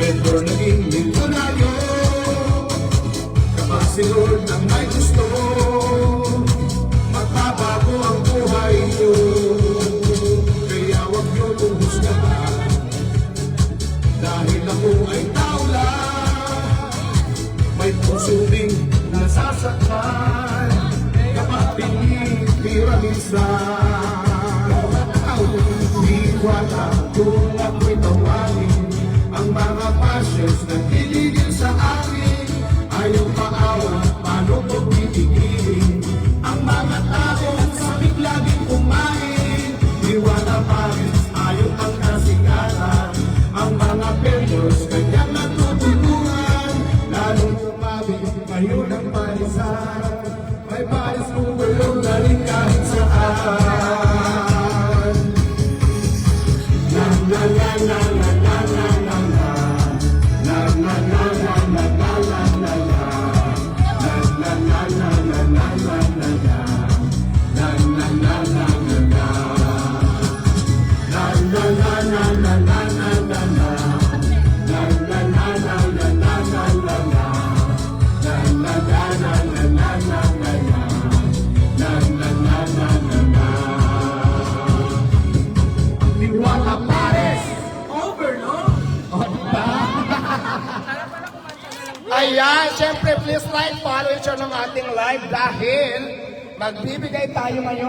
Vendor naging milyonaryo Kapag si Lord ang may gusto Magbabago ang buhay niyo Kaya huwag niyo lumusgahan Dahil ako ay tao lang May puso ding nasasaktan Kapag pinipiramisan. Di alam kung ako'y tawagin Ang mga passions na titigil sa akin Ayaw paawa, paano ko titigilin Ang mga taong sabik laging kumain Iwala pa rin, ayaw ang kasikatan Ang mga vendors, kanyang natutulungan Lalong umabi, ngayon ang palisan May palis kung gulong na rin kahit saan Ayan, syempre please like, follow and share ng ating live dahil magbibigay tayo ngayon